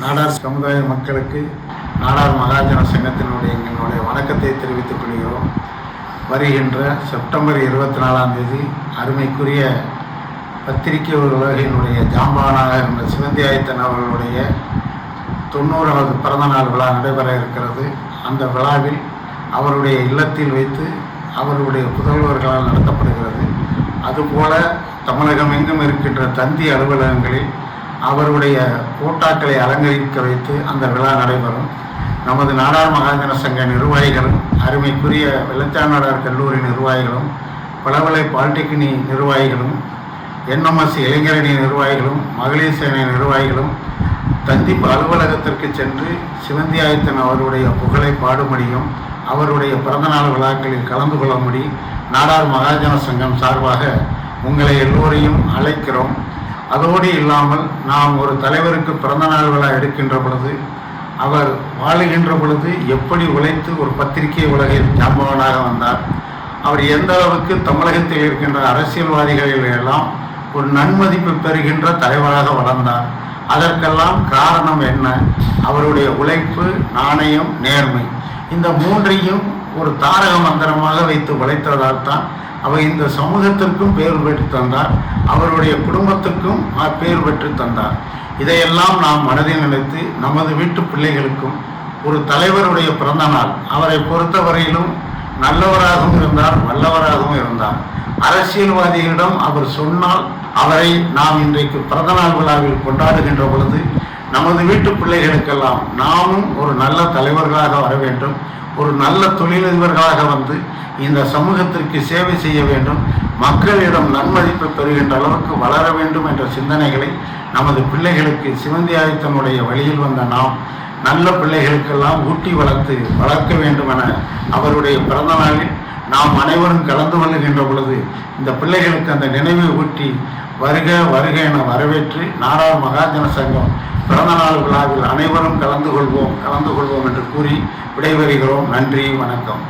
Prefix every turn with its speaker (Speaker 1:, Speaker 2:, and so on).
Speaker 1: நாடார் சமுதாய மக்களுக்கு நாடார் மகாஜன சங்கத்தினுடைய எங்களுடைய வணக்கத்தை தெரிவித்துக் கொள்கிறோம். வருகின்ற செப்டம்பர் இருபத்தி நாலாம் தேதி அருமைக்குரிய பத்திரிகை உலகினுடைய ஜாம்பானாக இருந்த சிவந்தியாயத்தன் அவர்களுடைய தொண்ணூறாவது பிறந்தநாள் விழா நடைபெற இருக்கிறது. அந்த விழாவில் அவருடைய இல்லத்தில் வைத்து அவருடைய புதல்வர்களால் நடத்தப்படுகிறது. அதுபோல தமிழகம் எங்கும் இருக்கின்ற தந்தி அலுவலகங்களில் அவருடைய கூட்டாக்களை அலங்கரிக்க வைத்து அந்த விழா நடைபெறும். நமது நாடார் மகாஜன சங்க நிர்வாகிகளும் அருமைக்குரிய வெள்ளச்சாநாடார் கல்லூரி நிர்வாகிகளும் பலவலை பாலிடெக்னிக் நிர்வாகிகளும் என்எம்எஸ் இளைஞரணி நிர்வாகிகளும் மகளிர் சேனை நிர்வாகிகளும் தந்திப்பு அலுவலகத்திற்கு சென்று சிவந்தி ஆயத்தன் அவருடைய புகழை பாடும்படியும் அவருடைய பிறந்தநாள் விழாக்களில் கலந்து கொள்ளும்படி நாடார் மகாஜன சங்கம் சார்பாக உங்களை எல்லோரையும் அழைக்கிறோம். அதோடு இல்லாமல் நாம் ஒரு தலைவருக்கு பிறந்தநாள் விழா எடுக்கின்ற பொழுது அவர் வாழுகின்ற பொழுது எப்படி உழைத்து ஒரு பத்திரிகை உலகில் ஜாம்பவனாக வந்தார் அவர் எந்த அளவுக்கு தமிழகத்தில் இருக்கின்ற அரசியல்வாதிகளில் எல்லாம் ஒரு நன்மதிப்பு பெறுகின்ற தலைவராக வளர்ந்தார் அதற்கெல்லாம் காரணம் என்ன? அவருடைய உழைப்பு நாணயம் நேர்மை. இந்த மூன்றையும் ஒரு தாரக மந்திரமாக வைத்து உழைத்ததால் தான் அவர் இந்த சமூகத்திற்கும் பேர் பெற்று தந்தார். அவருடைய குடும்பத்திற்கும் பெயர் பேர் பெற்று தந்தார். இதையெல்லாம் நாம் மனதில் நினைத்து நமது வீட்டு பிள்ளைகளுக்கும் ஒரு தலைவருடைய பிறந்த நாள் அவரை பொறுத்தவரையிலும் நல்லவராகவும் இருந்தார் வல்லவராகவும் இருந்தார். அரசியல்வாதிகளிடம் அவர் சொன்னால் அவரை நாம் இன்றைக்கு பிறந்த நாள் விழாவில் கொண்டாடுகின்ற பொழுது நமது வீட்டு பிள்ளைகளுக்கெல்லாம் நாமும் ஒரு நல்ல தலைவர்களாக வர வேண்டும். ஒரு நல்ல தொழிலதிபர்களாக வந்து இந்த சமூகத்திற்கு சேவை செய்ய வேண்டும். மக்களிடம் நன்மதிப்பு பெறுகின்ற அளவுக்கு வளர வேண்டும் என்ற சிந்தனைகளை நமது பிள்ளைகளுக்கு சிவந்தி வழியில் வந்த நாம் நல்ல பிள்ளைகளுக்கெல்லாம் ஊட்டி வளர்த்து வளர்க்க வேண்டும் என அவருடைய பிறந்த நாளில் நாம் அனைவரும் கலந்து கொள்ளுகின்ற பொழுது இந்த பிள்ளைகளுக்கு அந்த நினைவை ஊட்டி வருக வருக என வரவேற்று நாடார் மகாஜன சங்கம் பிறந்த நாள் விழாவில் அனைவரும் கலந்து கொள்வோம் கலந்து கொள்வோம் என்று கூறி விடைபெறுகிறோம். நன்றி வணக்கம்.